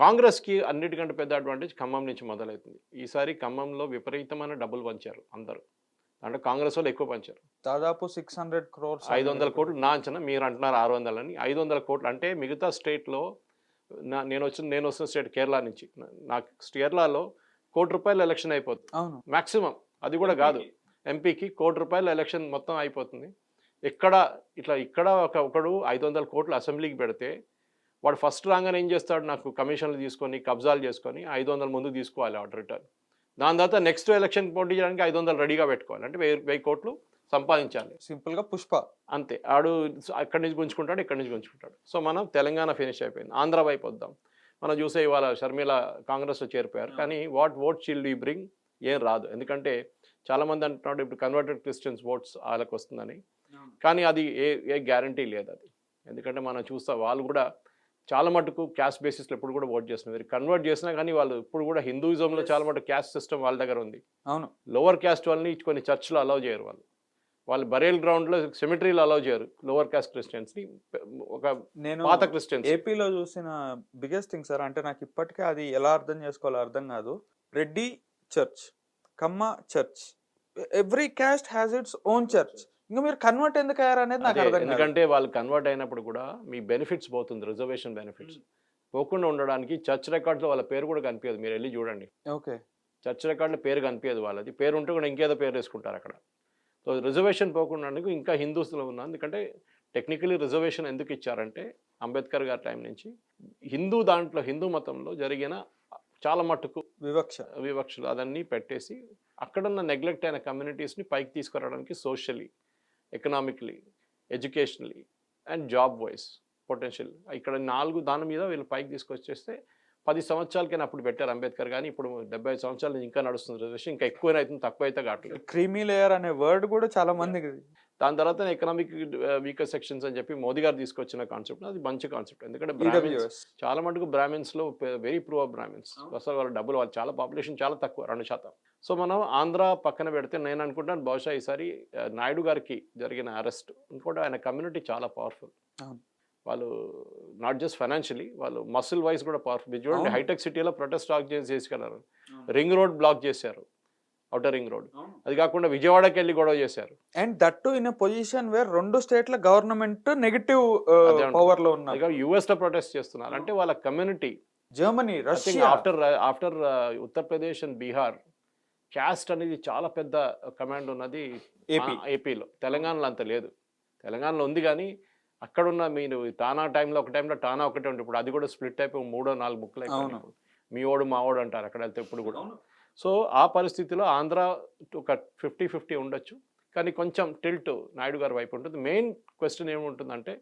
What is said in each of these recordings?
కాంగ్రెస్కి అన్నిటికంటే పెద్ద అడ్వాంటేజ్ ఖమ్మం నుంచి మొదలవుతుంది. ఈసారి ఖమ్మంలో విపరీతమైన డబ్బులు పంచారు అందరూ. అంటే కాంగ్రెస్ వాళ్ళు ఎక్కువ పంచారు. దాదాపు సిక్స్ హండ్రెడ్ క్రోర్స్ ఐదు వందల కోట్లు నా అంచనా మీరు అంటున్నారు ఆరు వందలని. ఐదు వందల కోట్లు అంటే మిగతా స్టేట్లో నా నేను వచ్చిన నేను వస్తున్న స్టేట్ కేరళ నుంచి. నా- నాకు కేరళలో కోటి రూపాయలు ఎలక్షన్ అయిపోతుంది. అవును. మాక్సిమం. అది కూడా కాదు. ఎంపీకి కోటి రూపాయల ఎలక్షన్ మొత్తం అయిపోతుంది. ఇక్కడ ఇట్లా ఇక్కడ ఒక ఒకడు ఐదు వందల కోట్లు అసెంబ్లీకి పెడితే వాడు ఫస్ట్ రాగానే ఏం చేస్తాడు? నాకు కమిషన్లు తీసుకొని కబ్జాలు చేసుకొని ఐదు వందల ముందు తీసుకోవాలి ఆర్డర్ రిటర్న్. దాని తర్వాత నెక్స్ట్ ఎలక్షన్ పోటీ చేయడానికి ఐదు వందలు రెడీగా పెట్టుకోవాలి. అంటే వెయ్యి వెయ్యి కోట్లు సంపాదించాలి. సింపుల్గా పుష్ప. అంతే. ఆడు అక్కడి నుంచి గుంజుకుంటాడు ఇక్కడి నుంచి గుంజుకుంటాడు. సో మనం తెలంగాణ ఫినిష్ అయిపోయింది. ఆంధ్ర వైపు వద్దాం. మనం చూసే ఇవాళ షర్మిల కాంగ్రెస్లో చేరిపోయారు. కానీ what vote she'll you bring ఏం రాదు. ఎందుకంటే చాలామంది అంటున్నాడు ఇప్పుడు కన్వర్టెడ్ క్రిస్టియన్స్ ఓట్స్ వాళ్ళకి వస్తుందని. కానీ అది ఏ ఏ గ్యారంటీ లేదు అది. ఎందుకంటే మనం చూస్తాం వాళ్ళు కూడా చాలా మటుకు క్యాస్ట్ బేసిస్లో ఇప్పుడు కూడా ఓట్ చేస్తున్నారు. కన్వర్ట్ చేసినా కానీ వాళ్ళు ఇప్పుడు కూడా హిందూయిజంలో చాలా మటుకు క్యాస్ట్ సిస్టమ్ వాళ్ళ దగ్గర ఉంది. అవును. లోవర్ క్యాస్ట్ వాళ్ళని కొన్ని చర్చ్లో అలౌ చేయరు వాళ్ళు. వాళ్ళు బరేల్ గ్రౌండ్లో సెమిటరీలో అలౌ చేయరు. లోవర్ క్యాస్ట్ క్రిస్టియన్స్ని ఒక నేను పాత క్రిస్టియన్స్ ఏపీలో చూసిన బిగ్గెస్ట్ థింగ్ సార్ అంటే నాకు ఇప్పటికే అది ఎలా అర్థం చేసుకోవాలో అర్థం కాదు. Reddy church Kamma church every caste has its own church ఇంకా మీరు కన్వర్ట్ ఎందుకు అయ్యారు అనేది నాకు అర్థం ఎందుకంటే వాళ్ళు కన్వర్ట్ అయినప్పుడు కూడా మీ బెనిఫిట్స్ పోతుంది రిజర్వేషన్ బెనిఫిట్స్ పోకుండా ఉండడానికి చర్చ్ రికార్డ్లో వాళ్ళ పేరు కూడా కనిపించదు. మీరు వెళ్ళి చూడండి. ఓకే. చర్చ్ రికార్డులో పేరు కనిపించదు వాళ్ళది. పేరు ఉంటే కూడా ఇంకేదో పేరు వేసుకుంటారు అక్కడ. సో రిజర్వేషన్ పోకుండా ఇంకా హిందూస్లో ఉన్నా ఎందుకంటే టెక్నికలీ రిజర్వేషన్ ఎందుకు ఇచ్చారంటే అంబేద్కర్ గారి టైం నుంచి హిందూ దాంట్లో హిందూ మతంలో జరిగిన చాలా మట్టుకు వివక్ష. వివక్షలు అదన్నీ పెట్టేసి అక్కడున్న నెగ్లెక్ట్ అయిన కమ్యూనిటీస్ని పైకి తీసుకురావడానికి socially economically educationally and job wise potential ఇక్కడ నాలుగు దాని మీద వీళ్ళు పైకి తీసుకొచ్చేస్తే పది సంవత్సరాలకైనా అప్పుడు పెట్టారు అంబేద్కర్ కానీ ఇప్పుడు డెబ్బై ఐదు సంవత్సరాల నుంచి ఇంకా నడుస్తుంది రిజర్వేషన్ ఇంకా ఎక్కువ అవుతుంది తక్కువ అయితే కావట్లేదు క్రీమీ లేయర్ అనే వర్డ్ కూడా చాలా మందికి దాని తర్వాత ఎకనామిక్ వీకర్ సెక్షన్స్ అని చెప్పి మోదీ గారు తీసుకొచ్చిన కాన్సెప్ట్ అది మంచి కాన్సెప్ట్ ఎందుకంటే E బ్రాహ్మిన్స్ ఈడబ్ల్యూఎస్ చాలా మటుకు బ్రాహ్మిన్స్లో వెరీ ప్రూవ్ బ్రాహ్మిన్స్ అసలు వాళ్ళ డబ్బులు వాళ్ళు చాలా పాపులేషన్ చాలా తక్కువ రెండు శాతం. సో మనం ఆంధ్ర పక్కన పెడితే నేను అనుకుంటాను బహుశా ఈసారి నాయుడు గారికి జరిగిన అరెస్ట్ ఇంకోటి ఆయన కమ్యూనిటీ చాలా పవర్ఫుల్. వాళ్ళు నాట్ జస్ట్ ఫైనాన్షియలీ వాళ్ళు మసిల్ వైజ్ కూడా పవర్ఫుల్. మీరు చూడండి. హైటెక్ సిటీలో ప్రొటెస్ట్ ఆర్గనైజ్ చేసుకున్నారు. రింగ్ రోడ్ బ్లాక్ చేశారు. Outer ring road. అది కాకుండా విజయవాడకి వెళ్ళి గొడవ చేశారు. And that in position where రెండు స్టేట్ల గవర్నమెంట్ నెగటివ్. పవర్లో ఉన్నారు. యుఎస్లో ప్రొటెస్ట్ చేస్తున్నారు. అంటే వాళ్ళ community Germany Russia. After after Uttar Pradesh and Bihar caste అనేది చాలా పెద్ద కమాండ్ ఉన్నది ఏపీ. ఏపీలో. తెలంగాణలో అంత లేదు. తెలంగాణలో ఉంది కానీ అక్కడున్న మీరు టానా టైంలో ఒక టైంలో టానా ఒకటే ఉంటుంది ఇప్పుడు అది కూడా స్ప్లిట్ అయిపోయి మూడో నాలుగు అవును. ఇప్పుడు. మీ ఓడు మా ఓడు అంటారు అక్కడ వెళ్తే ఇప్పుడు కూడా. సో ఆ పరిస్థితిలో ఆంధ్ర ఒక ఫిఫ్టీ ఫిఫ్టీ ఉండొచ్చు. కానీ కొంచెం టిల్ట్ నాయుడు గారి వైపు ఉంటుంది. మెయిన్ క్వశ్చన్ ఏముంటుందంటే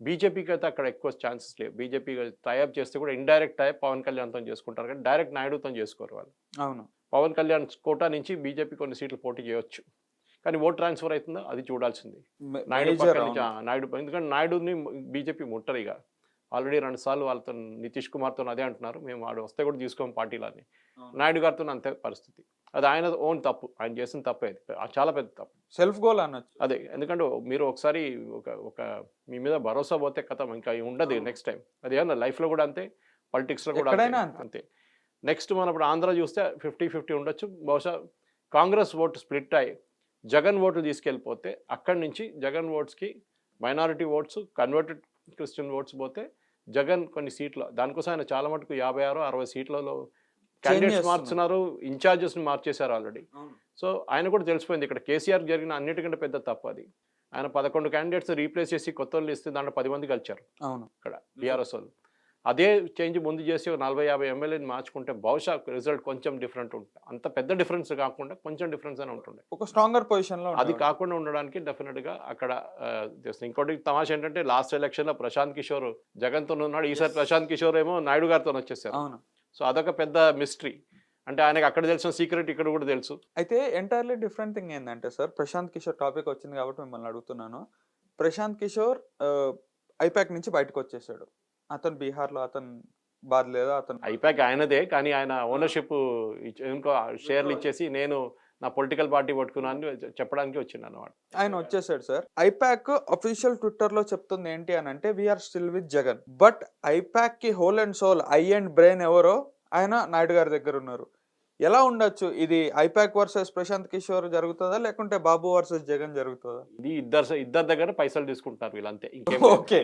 బీజేపీకి అయితే అక్కడ ఎక్కువ ఛాన్సెస్ లేవు. బీజేపీ టైఅప్ చేస్తే కూడా ఇండైరెక్ట్ టైప్ పవన్ కళ్యాణ్తో చేసుకుంటారు కానీ డైరెక్ట్ నాయుడుతో చేసుకోరు వాళ్ళు. అవును. పవన్ కళ్యాణ్ కోటా నుంచి బీజేపీ కొన్ని సీట్లు పోటీ చేయొచ్చు. కానీ ఓట్ ట్రాన్స్ఫర్ అవుతుందో? అది చూడాల్సింది. నాయుడు నాయుడు ఎందుకంటే నాయుడుని బీజేపీ ముట్టరు ఇక. ఆల్రెడీ రెండు సార్లు వాళ్ళతో నితీష్ కుమార్తో అదే అంటున్నారు. మేము వాడు వస్తే కూడా తీసుకోము పార్టీలో అని నాయుడు గారితో అంతే పరిస్థితి. అది ఆయన ఓన్ తప్పు. ఆయన చేసిన తప్పే చాలా పెద్ద తప్పు. సెల్ఫ్ గోల్ అనొచ్చు. అదే. ఎందుకంటే మీరు ఒకసారి ఒక ఒక మీ మీద భరోసా పోతే కథ. ఇంకా ఉండదు నెక్స్ట్ టైం అది ఏమన్నా లైఫ్లో కూడా అంతే? పొలిటిక్స్లో కూడా అంతే. నెక్స్ట్ మనం ఇప్పుడు ఆంధ్ర చూస్తే ఫిఫ్టీ ఫిఫ్టీ ఉండొచ్చు. బహుశా కాంగ్రెస్ ఓటు స్ప్లిట్ అయ్యి జగన్ ఓట్లు తీసుకెళ్ళిపోతే అక్కడి నుంచి Jagan ఓట్స్కి minority votes converted Christian votes పోతే జగన్ కొన్ని సీట్లు దానికోసం ఆయన చాలా మటుకు యాభై ఆరు అరవై సీట్లలో క్యాండిడేట్స్. మార్చున్నారు ఇన్ఛార్జెస్ని మార్చేశారు ఆల్రెడీ సో ఆయన కూడా తెలిసిపోయింది ఇక్కడ కేసీఆర్ జరిగిన అన్నిటికంటే పెద్ద తప్పు అది. ఆయన పదకొండు క్యాండిడేట్స్ రీప్లేస్ చేసి కొత్త వాళ్ళు ఇస్తే దాంట్లో పది మంది కలిచారు అవును. ఇక్కడ బీఆర్ఎస్ వాళ్ళు. అదే చేంజ్ ముందు చేసి ఒక నలభై యాభై ఎమ్మెల్యేని మార్చుకుంటే బహుశా రిజల్ట్ కొంచెం డిఫరెంట్ ఉంటుంది అంత పెద్ద డిఫరెన్స్ కాకుండా కొంచెం డిఫరెన్స్ అని ఉంటుండే. ఒక స్ట్రాంగర్ పొజిషన్లో అది. కాకుండా ఉండడానికి డెఫినెట్గా అక్కడ చేస్తుంది. ఇంకోటి తమాషా ఏంటంటే లాస్ట్ ఎలక్షన్లో ప్రశాంత్ కిషోర్ జగన్తో ఉన్నాడు. ఈసారి ప్రశాంత్ కిషోర్ ఏమో నాయుడు గారితో వచ్చేసారు. అవును. సో అదొక పెద్ద మిస్టరీ అంటే ఆయనకి అక్కడ తెలిసిన సీక్రెట్ ఇక్కడ కూడా తెలుసు. అయితే ఎంటైర్లీ డిఫరెంట్ థింగ్ ఏంటంటే సార్ ప్రశాంత్ కిషోర్ టాపిక్ వచ్చింది కాబట్టి మిమ్మల్ని అడుగుతున్నాను. ప్రశాంత్ కిషోర్ ఐపాక్ నుంచి బయటకు వచ్చేసాడు. అతను బీహార్లో అతను బాధ లేదా అతను ఐపాక్ ఆయనదే కానీ ఆయన ఓనర్షిప్ ఇంకో షేర్లు ఇచ్చేసి నేను నా పొలిటికల్ పార్టీ పట్టుకున్నాను చెప్పడానికి వచ్చింది అన్నమాట ఆయన వచ్చేసాడు సార్. ఐపాక్ అఫీషియల్ ట్విట్టర్లో చెప్తుంది ఏంటి అని అంటే we're still with Jagan but ఐపాక్కి whole and soul I and brain ఎవరో ఆయన నాయుడు గారి దగ్గర ఉన్నారు. ఎలా ఉండొచ్చు? ఇది ఐపాక్ వర్సెస్ ప్రశాంత్ కిషోర్ జరుగుతుందా? లేకుంటే బాబు వర్సెస్ జగన్ జరుగుతుందా? ఇది ఇద్దరు ఇద్దరు దగ్గర పైసలు తీసుకుంటున్నారు వీళ్ళంతే. ఇంకేం. ఓకే.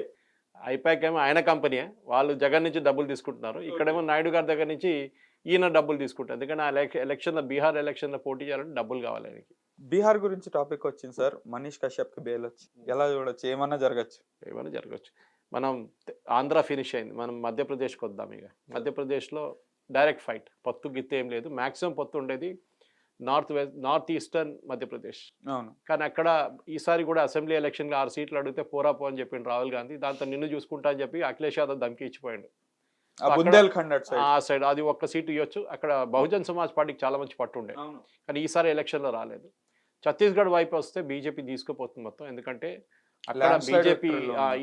ఐపాక్ ఏమో ఆయన కంపెనీయే వాళ్ళు జగన్ నుంచి డబ్బులు తీసుకుంటున్నారు. ఇక్కడేమో నాయుడు గారి దగ్గర నుంచి ఈయన డబ్బులు తీసుకుంటారు. ఎందుకంటే ఆ ఎలక్షన్ బీహార్ ఎలక్షన్లో పోటీ చేయాలంటే డబ్బులు కావాలి ఆయనకి. బీహార్ గురించి టాపిక్ వచ్చింది సార్. మనీష్ కశ్యప్కి బెయిల్ వచ్చి. ఎలా చూడొచ్చు? ఏమన్నా జరగచ్చు? ఏమైనా జరగచ్చు. మనం ఆంధ్ర ఫినిష్ అయింది. మనం మధ్యప్రదేశ్కి వద్దాం ఇక. మధ్యప్రదేశ్లో డైరెక్ట్ ఫైట్ పొత్తు గిత్తు ఏం లేదు. మ్యాక్సిమం పొత్తు ఉండేది north west north eastern Madhya Pradesh. అవును. కానీ అక్కడ ఈసారి కూడా అసెంబ్లీ ఎలక్షన్లో ఆరు సీట్లు అడిగితే పోరా పో అని చెప్పిండు రాహుల్ గాంధీ. దాంతో నిన్ను చూసుకుంటా అని చెప్పి అఖిలేష్ యాదవ్ ధమ్కి ఇచ్చిపోయాడు. ఆ సైడ్. అది ఒక్క సీటు ఇవ్వచ్చు. అక్కడ బహుజన్ సమాజ్ పార్టీకి చాలా మంచి పట్టు ఉండే. కానీ ఈసారి ఎలక్షన్లో రాలేదు. ఛత్తీస్గఢ్ వైపు వస్తే బీజేపీ తీసుకుపోతుంది మొత్తం. ఎందుకంటే అక్కడ బీజేపీ.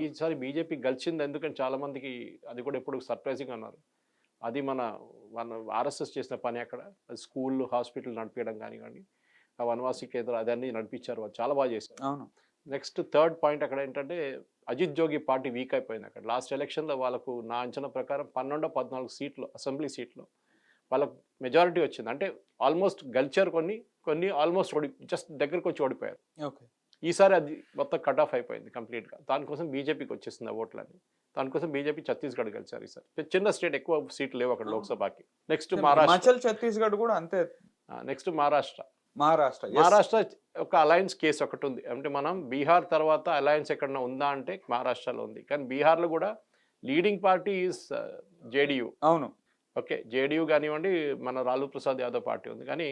ఈసారి బీజేపీ గెలిచింది ఎందుకంటే చాలా మందికి అది కూడా ఇప్పుడు సర్ప్రైజింగ్ అన్నారు. అది మన మన ఆర్ఎస్ఎస్ చేసిన పని అక్కడ. స్కూల్ హాస్పిటల్ నడిపించడం కానివ్వండి ఆ వనవాసి కేంద్రం అదన్నీ నడిపించారు. వాళ్ళు చాలా బాగా చేశారు. అవును. నెక్స్ట్ థర్డ్ పాయింట్ అక్కడ ఏంటంటే అజిత్ జోగి పార్టీ వీక్ అయిపోయింది అక్కడ. లాస్ట్ ఎలక్షన్లో వాళ్ళకు నా అంచనా ప్రకారం పన్నెండో పద్నాలుగు సీట్లు అసెంబ్లీ సీట్లు వాళ్ళకు మెజారిటీ వచ్చింది. అంటే ఆల్మోస్ట్ గెలిచారు కొన్ని కొన్ని ఆల్మోస్ట్ ఓడి జస్ట్ దగ్గరకు వచ్చి ఓడిపోయారు. ఓకే. ఈసారి అది మొత్తం కట్ ఆఫ్ అయిపోయింది కంప్లీట్గా. దానికోసం బీజేపీకి వచ్చేసింది ఆ ఓట్లని దానికోసం బీజేపీ ఛత్తీస్గఢ్ గెలిచారు ఈసారి. చిన్న స్టేట్ ఎక్కువ సీట్లు లేవు అక్కడ లోక్సభకి. నెక్స్ట్ మహారాష్ట్ర ఛత్తీస్గఢ్ కూడా అంతే. నెక్స్ట్ మహారాష్ట్ర మహారాష్ట్ర. మహారాష్ట్ర ఒక అలయన్స్ కేసు ఒకటి ఉంది. అంటే మనం బీహార్ తర్వాత అలయన్స్ ఎక్కడన్నా ఉందా అంటే మహారాష్ట్రలో ఉంది. కానీ బీహార్లో కూడా లీడింగ్ పార్టీ ఈస్ జేడియు అవును. ఓకే జేడియు కానివ్వండి మన లాలూ ప్రసాద్ యాదవ్ పార్టీ ఉంది. కానీ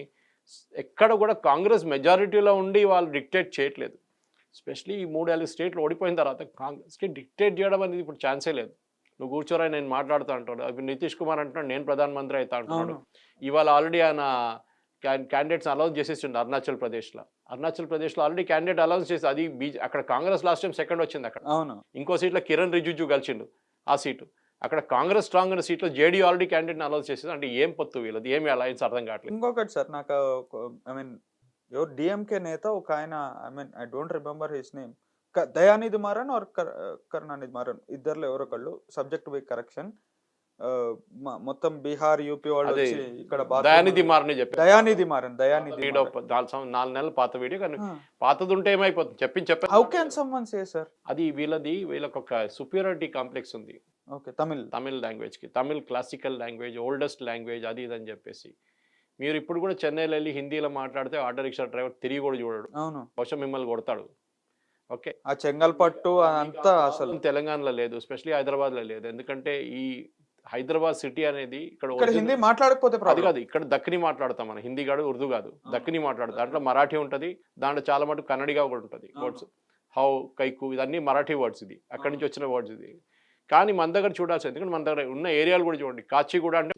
ఎక్కడ కూడా కాంగ్రెస్ మెజారిటీలో ఉండి వాళ్ళు డిక్టేట్ చేయట్లేదు. స్పెషలీ ఈ మూడు నాలుగు స్టేట్లు ఓడిపోయిన తర్వాత కాంగ్రెస్కి డిక్టేట్ చేయడం అనేది ఇప్పుడు ఛాన్సే లేదు. నువ్వు కూర్చోరా నేను మాట్లాడుతా అంటాడు. అవి నితీష్ కుమార్ అంటున్నాడు నేను ప్రధానమంత్రి అవుతా అంటున్నాడు. ఇవాళ ఆల్రెడీ ఆయన క్యాండిడేట్స్ అనౌన్స్ చేసేసిండు అరుణాచల్ ప్రదేశ్లో. అరుణాచల్ ప్రదేశ్లో ఆల్రెడీ క్యాండిడేట్ అనౌన్స్ చేసి అది బీజే అక్కడ కాంగ్రెస్ లాస్ట్ టైం సెకండ్ వచ్చింది అక్కడ. ఇంకో సీట్లో కిరణ్ రిజిజు గెలిచిండు ఆ సీటు అక్కడ కాంగ్రెస్ స్ట్రాంగ్ ఉన్న సీట్లో జేడీ ఆల్రెడీ క్యాండిడేట్ అనౌన్స్ చేసింది. అంటే ఏం పొత్తు వీళ్ళది? ఏమి అలయన్స్ అర్థం కావట్లేదు. ఇంకొకటి సార్ నాకు ఐ మీన్ ఎవరు డిఎంకే నేత ఒక ఆయన I mean I don't remember his name Dayanidhi Maran or Karunanidhi Maran? ఇద్దరులో ఎవరో ఒకళ్ళు. సబ్జెక్ట్ బై కరెక్షన్ మొత్తం బీహార్ యూపీ వాళ్ళు వచ్చి ఇక్కడ దయానిధి మారని చెప్పి దయానిధి మారన్ దయానిధి వీడియో నాలుగు నెలలు పాత వీడియో కానీ పాతది ఉంటే ఏమైపోతుంది? చెప్పింది చెప్పి. How can someone say sir అది వీళ్ళది వీళ్ళకి ఒక సుపీరియారిటీ కాంప్లెక్స్ ఉంది okay Tamil Tamil లాంగ్వేజ్కి Tamil classical language oldest language అది ఇది అని చెప్పేసి. మీరు ఇప్పుడు కూడా చెన్నైలో వెళ్ళి హిందీలో మాట్లాడితే ఆటో రిక్షా డ్రైవర్ తిరిగి కూడా చూడడు. అవును. బహుశా మిమ్మల్ని కొడతాడు. ఓకే? ఆ చెంగల్పట్టు అదంతా అసలు తెలంగాణలో లేదు స్పెషలీ హైదరాబాద్లో లేదు. ఎందుకంటే ఈ హైదరాబాద్ సిటీ అనేది ఇక్కడ హిందీ మాట్లాడకపోతే అది కాదు ఇక్కడ దక్కని మాట్లాడతాం మనం. హిందీ కాదు ఉర్దూ కాదు. దక్కని మాట్లాడతాం దాంట్లో మరాఠీ ఉంటుంది. దాంట్లో చాలా మటుకు కన్నడిగా కూడా ఉంటుంది వర్డ్స్. హౌ కైకు ఇదన్నీ మరాఠీ వర్డ్స్ ఇది. అక్కడి నుంచి వచ్చిన వర్డ్స్ ఇది. కానీ మన దగ్గర చూడాల్సి ఎందుకంటే మన దగ్గర ఉన్న ఏరియాలు కూడా చూడండి. కాచిగూడ అంటే